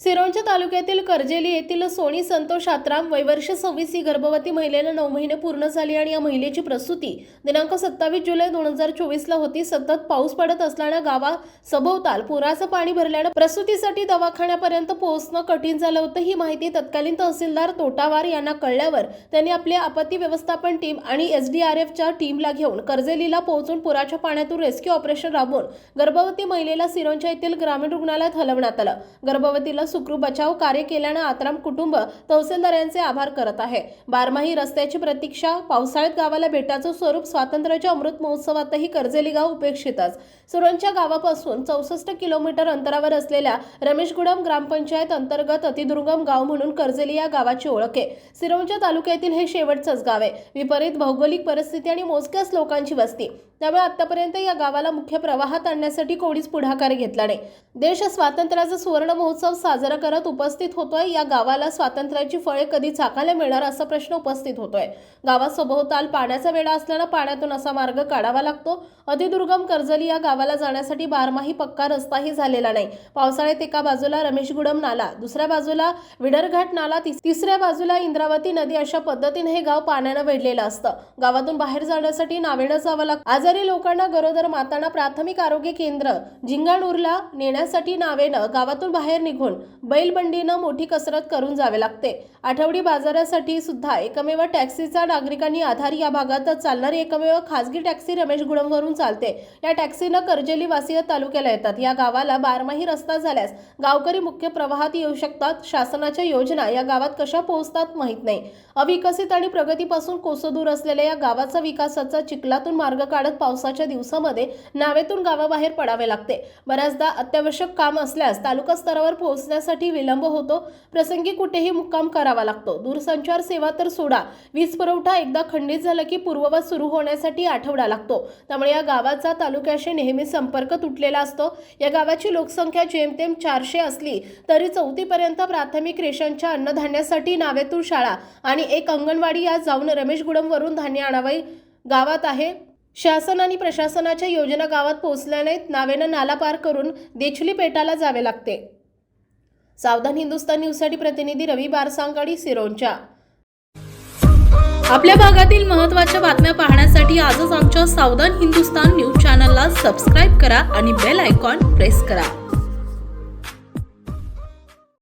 सिरोंचा तालुक्यातील कर्जेली येथील सोनी संतोष आत्राम वयवर्ष सव्वीस ही गर्भवती महिलेला नऊ महिने पूर्ण झाली आणि या महिलेची प्रसूती दिनांक सत्तावीस जुलै दोन हजार चोवीसला होती. सतत पाऊस पडत असल्यानं गावा सभोवताल पुराचं पाणी भरल्यानं प्रसूतीसाठी दवाखान्यापर्यंत पोहोचणं कठीण झालं होतं. ही माहिती तत्कालीन तहसीलदार तोटावार यांना कळल्यावर त्यांनी आपली आपत्ती व्यवस्थापन टीम आणि एसडीआरएफच्या टीमला घेऊन कर्जेलीला पोहोचून पुराच्या पाण्यातून रेस्क्यू ऑपरेशन राबवून गर्भवती महिलेला सिरोंच्या येथील ग्रामीण रुग्णालयात हलवण्यात आलं. गर्भवतीला सुखरूप बचाव कार्य केल्यानं आत्राम कुटुंब तहसीलदार यांचे आभार करत आहे. बारमाही रस्त्याची प्रतीक्षा पावसाळ्यात गावाला भेटाचं स्वरूप स्वातंत्र्याच्या अमृत महोत्सवातही कर्जेली गाव उपेक्षितच. सुरणच्या गावापासून चौसष्ट किलोमीटर अंतरावर असलेल्या रमेशगुडम ग्रामपंचायत अंतर्गत अतिदुर्गम गाव म्हणून कर्जेली या गावाची ओळख आहे. सिरोंच्या तालुक्यातील हे शेवटचंच गाव आहे. विपरीत भौगोलिक परिस्थिती आणि मोजक्याच लोकांची वस्ती. त्यामुळे आतापर्यंत या गावाला मुख्य प्रवाहात आणण्यासाठी कोणीच पुढाकार घेतला नाही. देश स्वातंत्र्याचा सुवर्ण महोत्सव साजरा करत उपस्थित होतोय. या गावाला स्वातंत्र्याची फळे कधी चाकायला मिळणार असा प्रश्न उपस्थित होतोय. गावात सभोवताल पाण्याचा वेढा असल्यानं पाण्यातून असा मार्ग काढावा लागतो. अतिदुर्गम कर्जली या गावाला जाण्यासाठी बारमाही पक्का रस्ताही झालेला नाही. पावसाळ्यात एका बाजूला रमेशगुडम नाला दुसऱ्या बाजूला विडरघाट नाला तिसऱ्या बाजूला इंद्रावती नदी अशा पद्धतीने हे गाव पाण्यानं वेढलेलं असतं. गावातून बाहेर जाण्यासाठी नावेनं जावं लागतं आजारी लोकांना गरोदर मातांना प्राथमिक आरोग्य केंद्र झिंगाणूरला नेण्यासाठी नावेनं गावातून बाहेर निघून बैलबंडीनं मोठी कसरत करून जावे लागते. आठवडी बाजारासाठी सुद्धा एकमेव टॅक्सीचा नागरिकांनी आधार या भागात चालणारी एकमेव खासगी टॅक्सी रमेश गुडमवरून चालते. या टॅक्सीनं कर्जेली वासिया तालुक्याला येतात. या गावाला बारमाही रस्ता झाल्यास गावकरी मुख्य प्रवाहात येऊ शकतात. शासनाच्या योजना या गावात कशा पोहोचतात माहीत नाही. अविकसित आणि प्रगतीपासून कोसदूर असलेल्या या गावाचा विकासाचा चिखलातून मार्ग काढत पावसाच्या दिवसामध्ये नावेतून गावाबाहेर पडावे लागते. बऱ्याचदा अत्यावश्यक काम असल्यास तालुका स्तरावर पोहोचण्यासाठी विलंब होतो. प्रसंगी कुठेही मुक्काम करावा लागतो. दूरसंचार सेवा तर सोडा. वीज पुरवठा एकदा खंडित झाला की पूर्ववत सुरू होण्यासाठी आठवडा लागतो. त्यामुळे या गावाचा तालुक्याशी नेहमी संपर्क तुटलेला असतो. या गावाची लोकसंख्या जेमतेम चारशे असली तरी चौथीपर्यंत प्राथमिक रेशनच्या अन्नधान्यासाठी नावेतूर शाळा आणि एक अंगणवाडी या जाऊन रमेश गुडमवरून धान्य आणावे गावात आहे. शासन आणि प्रशासनाच्या योजना गावात पोहोचल्या नाहीत नावेनं नाला पार करून देचली पेटाला जावे लागते. सावधान हिंदुस्तान न्यूजसाठी प्रतिनिधी रवी बारसांगडी सिरोंच्या आपल्या भागातील महत्त्वाच्या बातम्या पाहण्यासाठी आजच आमच्या सावधान हिंदुस्तान न्यूज चॅनलला सबस्क्राईब करा आणि बेल आयकॉन प्रेस करा.